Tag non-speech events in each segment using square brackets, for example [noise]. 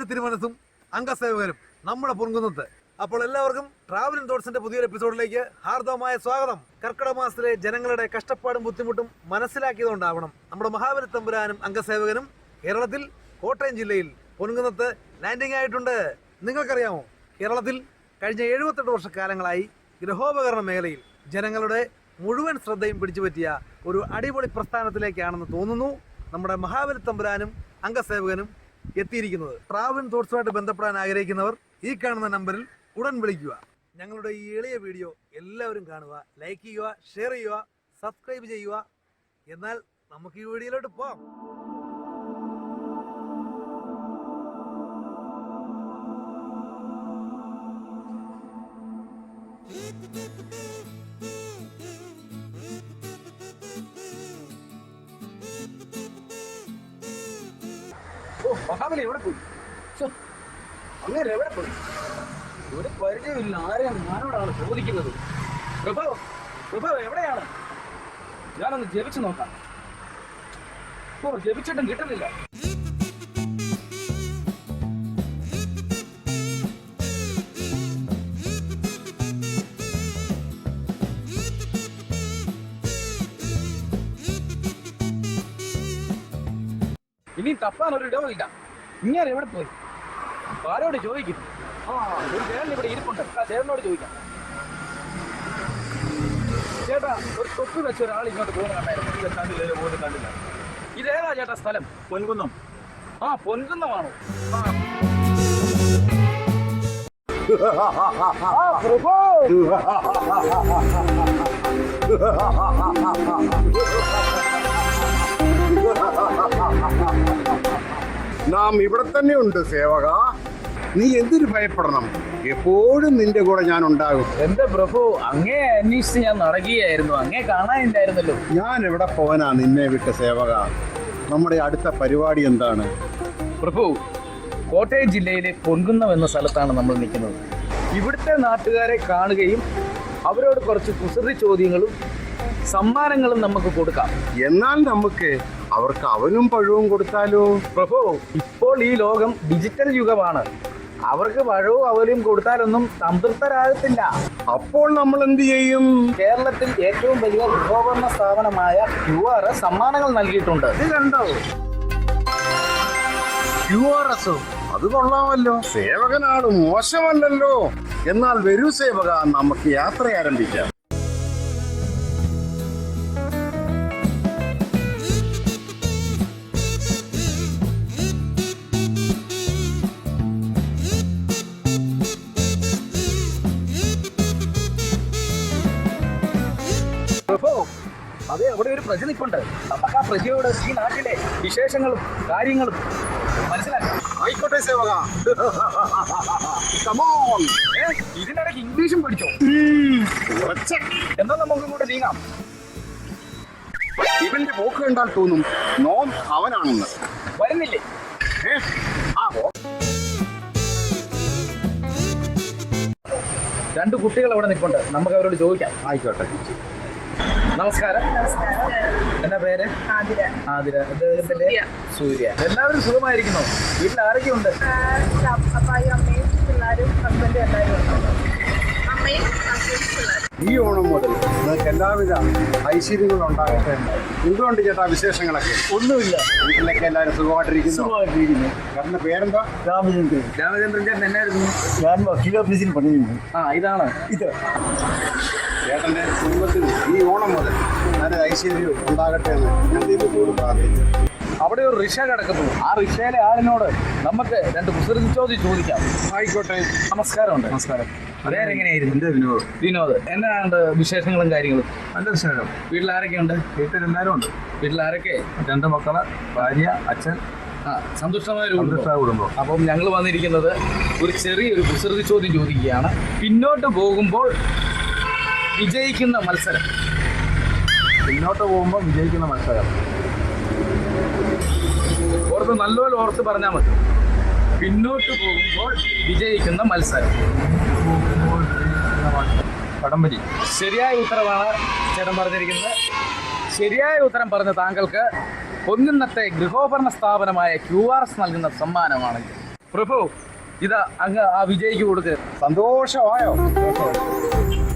മഹാബലി തിരുമനസും അംഗസേവകരും നമ്മുടെ പൊങ്കുന്നത് അപ്പോൾ എല്ലാവർക്കും ട്രാവലിംഗ് തോട്ട്സിന്റെ പുതിയൊരു എപ്പിസോഡിലേക്ക് ഹാർദവമായ സ്വാഗതം. കർക്കിടക മാസത്തിലെ ജനങ്ങളുടെ കഷ്ടപ്പാടും ബുദ്ധിമുട്ടും മനസ്സിലാക്കിയതുകൊണ്ടാവണം നമ്മുടെ മഹാബലി തമ്പുരാനും അംഗസേവകനും കേരളത്തിൽ കോട്ടയം ജില്ലയിൽ പൊൻകുന്നത്ത് ലാൻഡിംഗ് ആയിട്ടുണ്ട്. നിങ്ങൾക്കറിയാമോ? കേരളത്തിൽ കഴിഞ്ഞ എഴുപത്തെട്ട് വർഷക്കാലങ്ങളായി ഗൃഹോപകരണ മേഖലയിൽ ജനങ്ങളുടെ മുഴുവൻ ശ്രദ്ധയും പിടിച്ചുപറ്റിയ ഒരു അടിപൊളി പ്രസ്ഥാനത്തിലേക്കാണെന്ന് തോന്നുന്നു നമ്മുടെ മഹാബലി തമ്പുരാനും അംഗസേവകനും എത്തിയിരിക്കുന്നത്. ട്രാവൽ തോട്ട്സുമായിട്ട് ബന്ധപ്പെടാൻ ആഗ്രഹിക്കുന്നവർ ഈ കാണുന്ന നമ്പറിൽ ഉടൻ വിളിക്കുക. ഞങ്ങളുടെ ഈ എളിയ വീഡിയോ എല്ലാവരും കാണുക ലൈക്ക് ചെയ്യുക ഷെയർ ചെയ്യുക സബ്സ്ക്രൈബ് ചെയ്യുക. എന്നാൽ നമുക്ക് ഈ വീഡിയോയിലോട്ട് പോകാം ഓ മഹാബലി എവിടെ പോയി? അങ്ങനെ എവിടെ പോയി? ഒരു പരിചയമില്ല ആരെയാണ്? ഞാനോടാണ് ചോദിക്കുന്നത്. പ്രഭവ് പ്രഭവ് എവിടെയാണ്? ഞാനൊന്ന് ജപിച്ചു നോക്കാം. ഓ ജപിച്ചിട്ടും കിട്ടുന്നില്ല. ഇനി തപ്പാൻ ഒരു ഇടവുമില്ല ഇങ്ങനെ എവിടെ പോയി? ആരോട് ചോദിക്കും? ആ ഒരു ചേട്ടൻ ഇവിടെ ഇരിപ്പുണ്ട്. ആ ചേട്ടനോട് ചോദിക്കാം. ചേട്ടാ ഒരു തൊപ്പി വെച്ച ഒരാൾ ഇങ്ങോട്ട് പോകുന്ന കണ്ടായിരുന്നു. കണ്ടില്ല ഇതേതാ ചേട്ടാ സ്ഥലം? പൊൻകുന്നം. ആ പൊൻകുന്നമാണോ? ആ. [laughs] നാം ഇവിടെ തന്നെ ഉണ്ട് സേവക. നീ എന്തിനു ഭയപ്പെടണം? എപ്പോഴും നിന്റെ കൂടെ ഞാൻ ഉണ്ടാകും. എന്റെ പ്രഭു? അങ്ങേ അന്വേഷിച്ച് ഞാൻ നടക്കുകയായിരുന്നു. അങ്ങേ കാണാനില്ലായിരുന്നല്ലോ. ഞാൻ എവിടെ പോവാനാ നിന്നെ വിട്ട സേവക? നമ്മുടെ അടുത്ത പരിപാടി എന്താണ്? പ്രഭു കോട്ടയം ജില്ലയിലെ പൊൻകുന്നം എന്ന സ്ഥലത്താണ് നമ്മൾ നിൽക്കുന്നത്. ഇവിടുത്തെ നാട്ടുകാരെ കാണുകയും അവരോട് കുറച്ച് കുസൃതി ചോദ്യങ്ങളും സമ്മാനങ്ങളും നമുക്ക് കൊടുക്കാം. എന്നാൽ നമുക്ക് അവർക്ക് അവനും പഴവും കൊടുത്താലോ? പ്രഭു ഇപ്പോൾ ഈ ലോകം ഡിജിറ്റൽ യുഗമാണ്. അവർക്ക് പഴവും അവലും കൊടുത്താലൊന്നും സംതൃപ്തരാകത്തില്ല. അപ്പോൾ നമ്മൾ എന്ത് ചെയ്യും? കേരളത്തിൽ ഏറ്റവും വലിയ ഗൃഹോപകരണ സ്ഥാപനമായ ക്യു ആർ എസ് സമ്മാനങ്ങൾ നൽകിയിട്ടുണ്ട്. ഇത് കണ്ടോ? ആർ എസ് അത് കൊള്ളാമല്ലോ. സേവകനാണ് മോശമല്ലല്ലോ. എന്നാൽ വരൂ സേവക നമുക്ക് യാത്ര ആരംഭിക്കാം. പ്രഭു അതെ അവിടെ ഒരു പ്രജ നിൽപ്പുണ്ട്. നമുക്ക് ആ പ്രജയോട് ഈ നാട്ടിലെ വിശേഷങ്ങളും കാര്യങ്ങളും മനസ്സിലാക്കാം ആയിക്കോട്ടെ സേവക. [laughs] കമോൺ ഇതിനിടയ്ക്ക് ഇംഗ്ലീഷും പഠിച്ചോ? എന്നാ നമുക്ക് ഇങ്ങോട്ട് നീങ്ങാം. ഇവന്റെ പോക്ക് കണ്ടാൽ തോന്നും നോം അവനാണെന്ന്. വരുന്നില്ലേ? ആ രണ്ട് കുട്ടികൾ അവിടെ നിൽപ്പുണ്ട്. നമുക്ക് അവരോട് ചോദിക്കാം. ആയിക്കോട്ടെ. നമസ്കാരം. എന്നാ പേര്? ആതിര. ആതിര. അദ്ദേഹത്തിന്റെ സൂര്യ. എല്ലാവരും സുഖമായിരിക്കുന്നു? വീട്ടിൽ ആരൊക്കെ ഉണ്ട് അപ്പായും അമ്മയും പിള്ളേരും ഹസ്ബൻഡും എല്ലാവരും അമ്മയും ഹസ്ബൻഡും ഈ ഓണം മുതൽ നിങ്ങൾക്ക് എല്ലാവിധ ഐശ്വര്യങ്ങളും ഉണ്ടാകട്ടെ എന്തുകൊണ്ട് ചേട്ടാ വിശേഷങ്ങളൊക്കെ? ഒന്നുമില്ല. വീട്ടിലൊക്കെ എല്ലാവരും സുഖമായിട്ടിരിക്കുന്നു? സുഖമായിട്ടിരിക്കുന്നു. ചേട്ടന്റെ പേരെന്താ? രാമചന്ദ്രൻ. രാമചന്ദ്രൻ ചേട്ടൻ എന്നായിരുന്നു? ഞാൻ വക്കീൽ ഓഫീസിൽ പണിയുന്നു. ആ ഇതാണ്. ഇത്. ചേട്ടന്റെ കുടുംബത്തിൽ ഈ ഓണം മുതൽ നല്ല ഐശ്വര്യവും ഉണ്ടാകട്ടെ എന്ന് ഞാൻ ദൈവത്തോട് പ്രാർത്ഥിക്കുന്നു. അവിടെ ഒരു റിക്ഷ കിടക്കുന്നു. ആ റിക്ഷയിലെ ആളിനോട് നമുക്ക് രണ്ട് കുസൃതി ചോദ്യം ചോദിക്കാം. ആയിക്കോട്ടെ. നമസ്കാരമുണ്ട്. നമസ്കാരം. പേരെങ്ങനെയായിരുന്നു? എന്റെ വിനോദ്. വിനോദ്. എന്നാണ്ട് വിശേഷങ്ങളും കാര്യങ്ങളും? നല്ല വിശേഷം. വീട്ടിൽ ആരൊക്കെയുണ്ട് വീട്ടിൽ എല്ലാവരും ഉണ്ട്. വീട്ടിൽ ആരൊക്കെ രണ്ട് മക്കൾ ഭാര്യ അച്ഛൻ. ആ സന്തുഷ്ടമായ ഒരു. കുടുംബം. അപ്പം ഞങ്ങൾ വന്നിരിക്കുന്നത് ഒരു ചെറിയൊരു കുസൃതി ചോദ്യം ചോദിക്കുകയാണ്. പിന്നോട്ട് പോകുമ്പോൾ വിജയിക്കുന്ന മത്സരം. പിന്നോട്ട് പോകുമ്പോൾ വിജയിക്കുന്ന മത്സരം. ഓർത്ത് നല്ലപോലെ ഓർത്ത് പറഞ്ഞാൽ മതി. പിന്നോട്ട് പോകുമ്പോൾ വിജയിക്കുന്ന മത്സരം. കടമ്പരി ശരിയായ ഉത്തരവാണ് ചേട്ടൻ പറഞ്ഞിരിക്കുന്നത്. ശരിയായ ഉത്തരം പറഞ്ഞ താങ്കൾക്ക് പൊന്നുന്നത്തെ ഗൃഹോപകരണ സ്ഥാപനമായ ക്യു ആർ എസ് നൽകുന്ന സമ്മാനമാണ് പ്രഭു ഇത് അങ്ങ് ആ വിജയിക്ക് കൊടുക്ക്. സന്തോഷമായോ?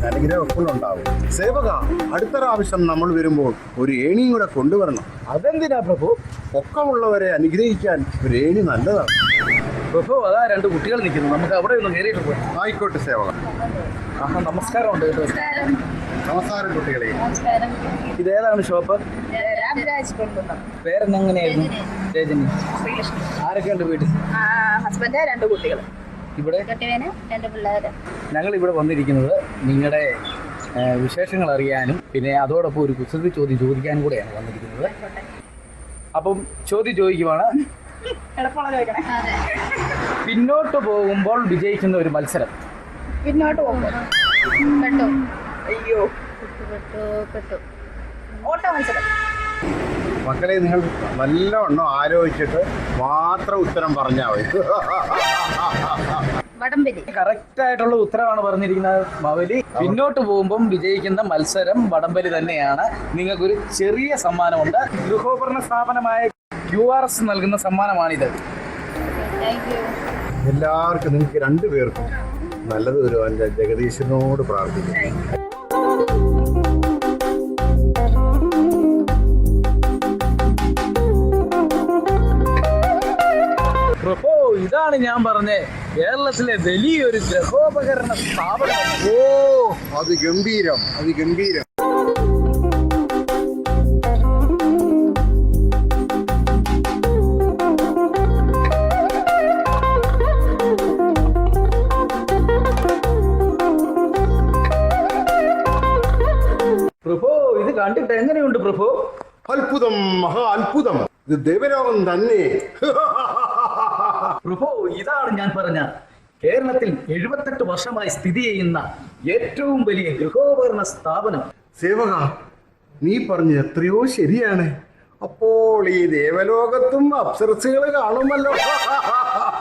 അനുഗ്രഹം എപ്പോഴും ഉണ്ടാവും സേവക അടുത്ത പ്രാവശ്യം നമ്മൾ വരുമ്പോൾ ഒരു ഏണിയും കൂടെ കൊണ്ടുവരണം. അതെന്തിനാ പ്രഭു? പൊക്കമുള്ളവരെ അനുഗ്രഹിക്കാൻ ഒരു ഏണി നല്ലതാണ്. പ്രഭു അതാ രണ്ട് കുട്ടികൾ നിൽക്കുന്നു. നമുക്ക് അവിടെ ഒന്ന് കയറിയിട്ട് പോകാം ആയിക്കോട്ടെ സേവക. ആഹാ നമസ്കാരമുണ്ട് കേട്ടോ. നമസ്കാരം. കുട്ടികളെ. ഇതേതാണ് ഷോപ്പ്? പേരെന്നെങ്ങനെയായിരുന്നു രജനി. ആരൊക്കെയുണ്ട് വീട്ടിൽ? ഹസ്ബൻഡ് രണ്ട് കുട്ടികൾ ഇവിടെ ഞങ്ങൾ ഇവിടെ വന്നിരിക്കുന്നത് നിങ്ങളുടെ വിശേഷങ്ങൾ അറിയാനും പിന്നെ അതോടൊപ്പം ഒരു കുസൃതി ചോദ്യം ചോദിക്കാനും കൂടെയാണ് വന്നിരിക്കുന്നത്. അപ്പം ചോദ്യം ചോദിക്കുവാണ്. എളുപ്പമുള്ള ചോദിക്കണേ. അതെ. പിന്നോട്ട് പോകുമ്പോൾ വിജയിക്കുന്ന ഒരു മത്സരം. പിന്നോട്ട് പോകുമ്പോൾ. അയ്യോ. ഓട്ട മത്സരം മക്കളെ നിങ്ങൾ നല്ലവണ്ണം ആലോചിച്ചിട്ട് മാത്രം ഉത്തരം പറഞ്ഞാൽ മതി. കറക്റ്റ് ആയിട്ടുള്ള ഉത്തരവാണ് പറഞ്ഞിരിക്കുന്നത് മവലി പിന്നോട്ട് പോകുമ്പം വിജയിക്കുന്ന മത്സരം വടംവലി തന്നെയാണ്. നിങ്ങൾക്കൊരു ചെറിയ സമ്മാനമുണ്ട്. ഗൃഹോപകരണ സ്ഥാപനമായ ക്യു ആർ എസ് നൽകുന്ന സമ്മാനമാണിത്. എല്ലാവർക്കും നിങ്ങൾക്ക് രണ്ടുപേർക്കും നല്ലത് വരുവാൻ ജഗദീശനോട് പ്രാർത്ഥിക്കുന്നു. ഇതാണ് ഞാൻ പറഞ്ഞേ കേരളത്തിലെ വലിയൊരു ഗ്രഹോപകരണ സ്ഥാപനം. ഓ അത് ഗംഭീരം അത് ഗംഭീരം. പ്രഭോ ഇത് കണ്ടിട്ട് എങ്ങനെയുണ്ട് പ്രഭു? അത്ഭുതം മഹാ അത്ഭുതം. ഇത് ദേവലോകം തന്നെ. [laughs] പ്രഭു ഇതാണ് ഞാൻ പറഞ്ഞ കേരളത്തിൽ എഴുപത്തെട്ട് വർഷമായി സ്ഥിതി ചെയ്യുന്ന ഏറ്റവും വലിയ ഗൃഹോപകരണ സ്ഥാപനം. സേവക നീ പറഞ്ഞ എത്രയോ ശരിയാണ്. അപ്പോൾ ഈ ദേവലോകത്തും അപ്സരസുകൾ കാണുമല്ലോ.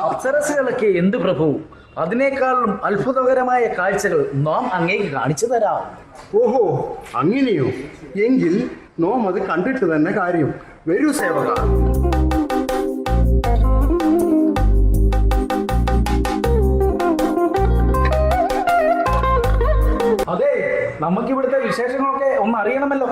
അപ്സരസുകളൊക്കെ എന്ത് പ്രഭു? അതിനേക്കാളും അത്ഭുതകരമായ കാഴ്ചകൾ നാം അങ്ങേക്ക് കാണിച്ചു തരാം. ഓഹോ അങ്ങനെയോ? എങ്കിൽ നോം അത് കണ്ടിട്ട് തന്നെ കാര്യം. വരൂ സേവക. നമുക്ക് ഇവിടുത്തെ വിശേഷങ്ങളൊക്കെ ഒന്ന് അറിയണമല്ലോ.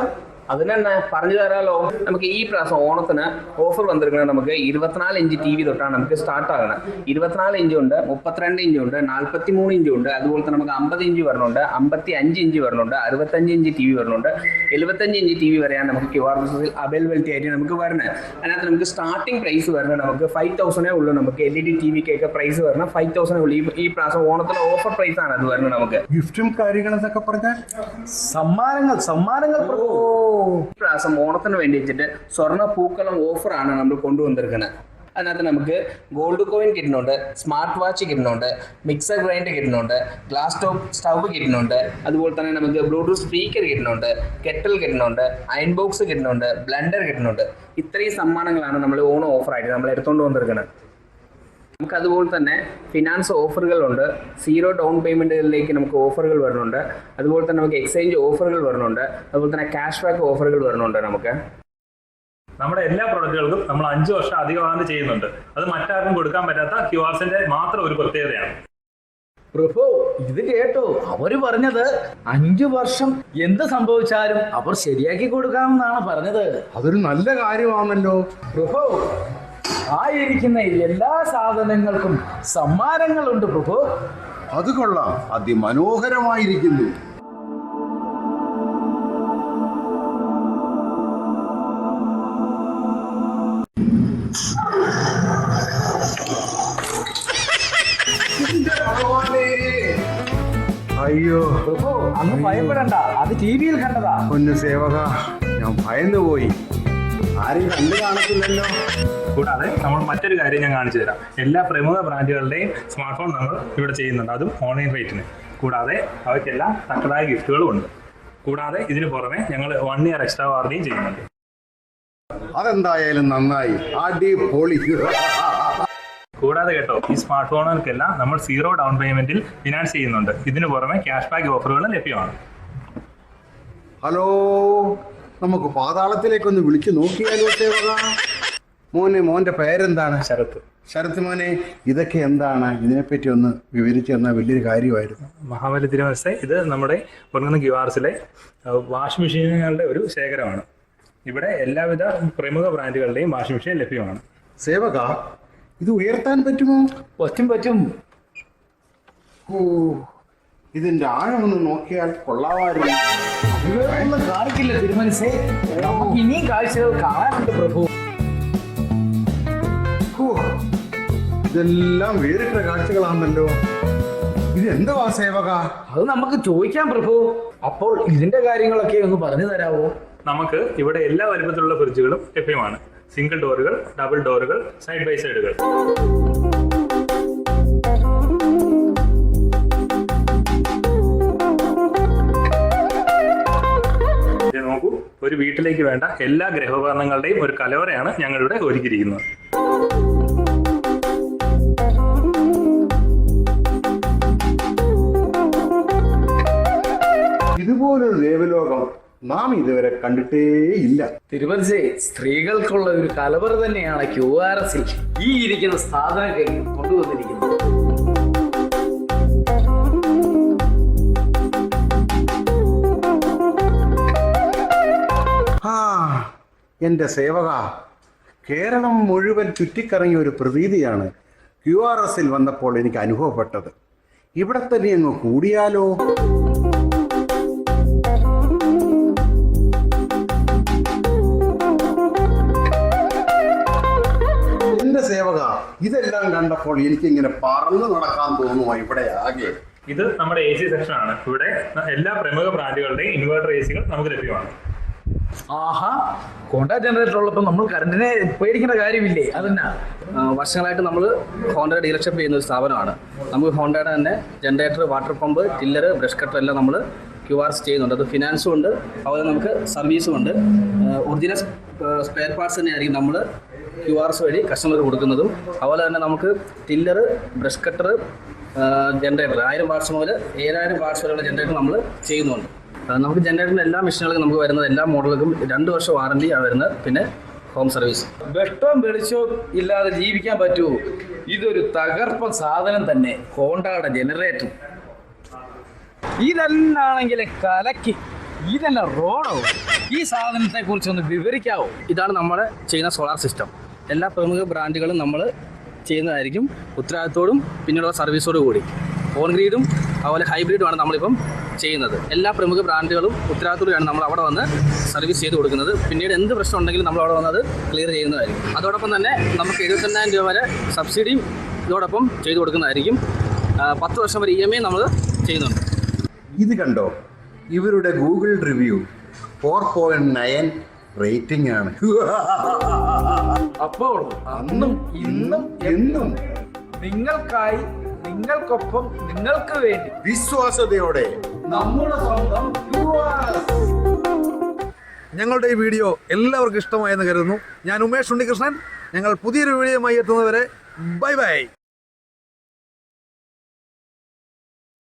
അതിനെന്നെ പറഞ്ഞു തരാലോ? നമുക്ക് ഈ പ്രാവശ്യം ഓണത്തിന് ഓഫർ വന്നിരിക്കുന്നത് നമുക്ക് ഇരുപത്തിനാല് ഇഞ്ച് ടി വി തൊട്ടാണ് നമുക്ക് സ്റ്റാർട്ട് ആകുന്നത് ഇരുപത്തിനാല് ഇഞ്ച് ഉണ്ട് മുപ്പത്തിരണ്ട് ഇഞ്ച് ഉണ്ട് നാൽപ്പത്തി മൂന്ന് ഇഞ്ച് ഉണ്ട്. അതുപോലെ തന്നെ നമുക്ക് അമ്പത് ഇഞ്ച് വരണുണ്ട് അമ്പത്തി അഞ്ച് ഇഞ്ച് വരണുണ്ട് അറുപത്തഞ്ച് ഇഞ്ച് ടി വി വരണുണ്ട്. എഴുപത്തഞ്ച് ഇഞ്ച് ടി വി വരെയാണ് നമുക്ക് ക്യു ആർ ബിസിൽ അവൈലബിലിറ്റി ആയിട്ട് നമുക്ക് വരുന്നത് അതിനകത്ത് നമുക്ക് സ്റ്റാർട്ടിംഗ് പ്രൈസ് വരുന്നത് നമുക്ക് ഫൈവ് തൗസൻഡേ ഉള്ളൂ നമുക്ക് എൽ ഇ ഡി ടി വിക്കൊക്കെ പ്രൈസ് വരുന്നത് ഫൈവ് തൗസൻഡേ ഉള്ളൂ. ഈ- പ്രാവശ്യം ഓണത്തിന് ഓഫർ പ്രൈസ് ആണ് അത് വരുന്നത് നമുക്ക്. ഗിഫ്റ്റും കാര്യങ്ങളെന്നൊക്കെ പറഞ്ഞാൽ? സമ്മാനങ്ങൾ സമ്മാനങ്ങൾ പ്രഭു പ്രാവശ്യം ഓണത്തിന് വേണ്ടി വെച്ചിട്ട് സ്വർണ പൂക്കളം ഓഫറാണ് നമ്മൾ കൊണ്ടുവന്നിരിക്കുന്നത്. അതിനകത്ത് നമുക്ക് ഗോൾഡ് കോയിൻ കിട്ടുന്നുണ്ട് സ്മാർട്ട് വാച്ച് കിട്ടുന്നുണ്ട് മിക്സർ ഗ്രൈൻഡർ കിട്ടുന്നുണ്ട് ഗ്ലാസ് ടോപ്പ് സ്റ്റവ് കിട്ടുന്നുണ്ട് അതുപോലെ തന്നെ നമുക്ക് ബ്ലൂടൂത്ത് സ്പീക്കർ കിട്ടുന്നുണ്ട് കെറ്റൽ കിട്ടുന്നുണ്ട് അയൺ ബോക്സ് കിട്ടുന്നുണ്ട് ബ്ലെൻഡർ കിട്ടുന്നുണ്ട്. ഇത്രയും സമ്മാനങ്ങളാണ് നമ്മൾ ഓണം ഓഫറായിട്ട് നമ്മൾ എടുത്തുകൊണ്ട് വന്നിരിക്കുന്നത്. നമുക്ക് അതുപോലെ തന്നെ ഫിനാൻസ് ഓഫറുകളുണ്ട് സീറോ ഡൗൺ പേയ്മെന്റുകളിലേക്ക് നമുക്ക് ഓഫറുകൾ വരുന്നുണ്ട്. അതുപോലെ തന്നെ നമുക്ക് എക്സ്ചേഞ്ച് ഓഫറുകൾ വരുന്നുണ്ട്. അതുപോലെ തന്നെ ക്യാഷ് ബാക്ക് ഓഫറുകൾ വരുന്നുണ്ട് നമുക്ക്. നമ്മുടെ എല്ലാ പ്രൊഡക്റ്റുകൾക്കും നമ്മൾ അഞ്ച് വർഷം അധികമാണ് ചെയ്യുന്നുണ്ട്. അത് മറ്റാർക്കും കൊടുക്കാൻ പറ്റാത്ത ക്യുആർസിന്റെ മാത്രം ഒരു പ്രത്യേകതയാണ്. പ്രഭു ഇത് കേട്ടോ. അവർ പറഞ്ഞത് അഞ്ചു വർഷം എന്ത് സംഭവിച്ചാലും അവർ ശരിയാക്കി കൊടുക്കാമെന്നാണ് പറഞ്ഞത്. അതൊരു നല്ല കാര്യമാണല്ലോ. പ്രഭു ആയിരിക്കുന്ന എല്ലാ സാധനങ്ങൾക്കും സമ്മാനങ്ങളുണ്ട് പ്രഭു. അത് കൊള്ളാം. അതിമനോഹരമായിരിക്കുന്നു. അയ്യോ. പ്രഭു അന്ന് ഭയപ്പെടണ്ട. അത് ടി വിയിൽ കണ്ടതാ. ഒന്ന് സേവക ഞാൻ ഭയന്നു പോയി ആരും കണ്ടു കാണത്തില്ലല്ലോ കൂടാതെ നമ്മൾ മറ്റൊരു കാര്യം ഞാൻ കാണിച്ചു തരാം. എല്ലാ പ്രമുഖ ബ്രാൻഡുകളുടെയും സ്മാർട്ട് ഫോൺ നമ്മൾ ഇവിടെ ചെയ്യുന്നുണ്ട്. അതും ഓൺലൈൻ റേറ്റിന്. കൂടാതെ അവയ്ക്കെല്ലാം തക്കതായ ഗിഫ്റ്റുകളും ഉണ്ട്. കൂടാതെ ഇതിന് പുറമെ ഞങ്ങൾ വൺ ഇയർ എക്സ്ട്രാ വാറണ്ടിയും ചെയ്യുന്നുണ്ട്. അതെന്തായാലും നന്നായി. അടിപൊളി. കൂടാതെ കേട്ടോ ഈ സ്മാർട്ട് ഫോണുകൾക്കെല്ലാം നമ്മൾ സീറോ ഡൗൺ പേയ്മെന്റിൽ ഫിനാൻസ് ചെയ്യുന്നുണ്ട്. ഇതിനു പുറമെ ക്യാഷ് ബാക്ക് ഓഫറുകളും ലഭ്യമാണ്. ഹലോ? നമുക്ക് പാതാളത്തിലേക്കൊന്ന് വിളിച്ചു നോക്കിയാലോ സേവക മോനെ മോന്റെ പേരെന്താണ്? ശരത്ത്. ശരത് മോനെ ഇതൊക്കെ എന്താണ്? ഇതിനെപ്പറ്റി ഒന്ന് വിവരിച്ചു തന്നാൽ വലിയൊരു കാര്യമായിരുന്നു. മഹാബലി തിരുവസ്ഥ ഇത് നമ്മുടെ പൊൻകുന്ന ക്യു ആർസിലെ വാഷിംഗ് മെഷീനുകളുടെ ഒരു ശേഖരമാണ്. ഇവിടെ എല്ലാവിധ പ്രമുഖ ബ്രാൻഡുകളുടെയും വാഷിംഗ് മെഷീൻ ലഭ്യമാണ്. സേവക ഇത് ഉയർത്താൻ പറ്റുമോ? പറ്റും പറ്റും. ഓ ഇതിന്റെ ആഴമൊന്ന് നോക്കിയാൽ കൊള്ളാമായിരുന്നു. ഒന്നും കാണിക്കില്ല തിരുമനസേ. നമുക്ക് ഇനിയും കാഴ്ചകൾ കാണാനുണ്ട് പ്രഭു. ഇതെല്ലാം വേറിട്ട കാഴ്ചകളാണല്ലോ. ഇത് എന്തുവാ സേവക? അത് നമുക്ക് ചോദിക്കാം പ്രഭു. അപ്പോൾ ഇതിന്റെ കാര്യങ്ങളൊക്കെ ഒന്ന് പറഞ്ഞു തരാവോ? നമുക്ക് ഇവിടെ എല്ലാ വലുപ്പത്തിലുള്ള ഫ്രിഡ്ജുകളും ലഭ്യമാണ്. സിംഗിൾ ഡോറുകൾ ഡബിൾ ഡോറുകൾ സൈഡ് ബൈ സൈഡുകൾ. നോക്കൂ. ഒരു വീട്ടിലേക്ക് വേണ്ട എല്ലാ ഗ്രഹോപകരണങ്ങളുടെയും ഒരു കലവറയാണ് ഞങ്ങളിവിടെ ഒരുക്കിയിരിക്കുന്നത്. ഇതുപോലൊരു ദേവലോകം നാം ഇതുവരെ കണ്ടിട്ടേ ഇല്ല തിരുവനന്തപുരത്തെ സ്ത്രീകൾക്കുള്ള ഒരു കലവറ തന്നെയാണ് ക്യു ആർ എസിൽ ഈ ഇരിക്കുന്ന സ്ഥാപനം കൊണ്ടുവന്നിരിക്കുന്നത്. എന്റെ സേവക കേരളം മുഴുവൻ ചുറ്റിക്കറങ്ങിയ ഒരു പ്രതീതിയാണ് ക്യു ആർ എസിൽ വന്നപ്പോൾ എനിക്ക് അനുഭവപ്പെട്ടത്. ഇവിടെ തന്നെ അങ്ങ് കൂടിയാലോ? എന്റെ സേവക ഇതെല്ലാം കണ്ടപ്പോൾ എനിക്കിങ്ങനെ പറന്നു നടക്കാൻ തോന്നുമോ ഇവിടെ ആകെ. ഇത് നമ്മുടെ എ സി സെക്ഷൻ ആണ്. ഇവിടെ എല്ലാ പ്രമുഖ ബ്രാൻഡുകളുടെയും ഇൻവേർട്ടർ എ സികൾ നമുക്ക് ലഭ്യമാണ്. ആഹാ കോണ്ടാക്ട് ജനറേറ്റർ ഉള്ളപ്പോൾ നമ്മൾ കറണ്ടിനെ പേടിക്കേണ്ട കാര്യമില്ലേ? അതന്നെ? വർഷങ്ങളായിട്ട് നമ്മൾ ഹോണ്ടയുടെ ഡീലർഷിപ്പ് ചെയ്യുന്ന ഒരു സ്ഥാപനമാണ്. നമുക്ക് ഹോണ്ടയുടെ തന്നെ generator water pump tiller brush cutter എല്ലാം നമ്മൾ ക്യു ആർസ് ചെയ്യുന്നുണ്ട്. അത് ഫിനാൻസും ഉണ്ട്. അതുപോലെ നമുക്ക് സർവീസും ഉണ്ട്. ഒറിജിനൽ സ്പെയർ പാർട്സ് തന്നെയായിരിക്കും നമ്മൾ ക്യു ആർസ് വഴി കസ്റ്റമർ കൊടുക്കുന്നതും. അതുപോലെ തന്നെ നമുക്ക് ടില്ലർ ബ്രഷ് കട്ടർ ജനറേറ്റർ ആയിരം വാട്ട്സ് മുതൽ ഏഴായിരം വാട്ട്സ് വരെയുള്ള ജനറേറ്റർ നമ്മൾ ചെയ്യുന്നുണ്ട്. നമുക്ക് ജനറേറ്ററിൽ എല്ലാ മെഷീനുകൾക്കും നമുക്ക് വരുന്നത് എല്ലാ മോഡലുകൾക്കും രണ്ട് വർഷം വാറണ്ടി ആണ് വരുന്നത്. പിന്നെ ഹോം സർവീസ് വെട്ടവും വെളിച്ചവും ഇല്ലാതെ ജീവിക്കാൻ പറ്റുമോ ഇതൊരു തകർപ്പൻ സാധനം തന്നെ. ഹോണ്ടയുടെ ജനറേറ്റർ ഇതെന്നാണെങ്കിൽ കലക്കി. ഇതെല്ലാം റോഡോ ഈ സാധനത്തെ കുറിച്ച് ഒന്ന് വിവരിക്കാവോ. ഇതാണ് നമ്മൾ ചെയ്യുന്ന സോളാർ സിസ്റ്റം എല്ലാ പ്രമുഖ ബ്രാൻഡുകളും നമ്മൾ ചെയ്യുന്നതായിരിക്കും ഉത്തരവാദിത്തോടും പിന്നീടുള്ള സർവീസോടും കൂടി കോൺക്രീറ്റും അതുപോലെ ഹൈബ്രിഡുമാണ് നമ്മളിപ്പം ചെയ്യുന്നത്. എല്ലാ പ്രമുഖ ബ്രാൻഡുകളും ഉത്തരവാദിത്തോടെയാണ് നമ്മൾ അവിടെ വന്ന് സർവീസ് ചെയ്ത് കൊടുക്കുന്നത്. പിന്നീട് എന്ത് പ്രശ്നം ഉണ്ടെങ്കിലും നമ്മൾ അവിടെ വന്നത് ക്ലിയർ ചെയ്യുന്നതായിരിക്കും. അതോടൊപ്പം തന്നെ നമുക്ക് എഴുപത്തെണ്ണായിരം രൂപ വരെ സബ്സിഡിയും ഇതോടൊപ്പം ചെയ്തു കൊടുക്കുന്നതായിരിക്കും. പത്ത് വർഷം വരെ ഇ എം ഐ നമ്മൾ ചെയ്യുന്നുണ്ട്. ഇത് കണ്ടോ? ഇവരുടെ Google review four point nine rating ആണ്. അപ്പോൾ അന്നും ഇന്നും എന്നും നിങ്ങൾക്കായി നിങ്ങൾക്കൊപ്പം നിങ്ങൾക്ക് വേണ്ടി വിശ്വാസതയോടെ നമ്മുടെ സ്വന്തം. ഞങ്ങളുടെ ഈ വീഡിയോ എല്ലാവർക്കും ഇഷ്ടമായെന്ന് കരുതുന്നു. ഞാൻ ഉമേഷ് ഉണ്ണികൃഷ്ണൻ. ഞങ്ങൾ പുതിയൊരു വീഡിയോയുമായി എത്തുന്നവരെ ബൈ ബൈ.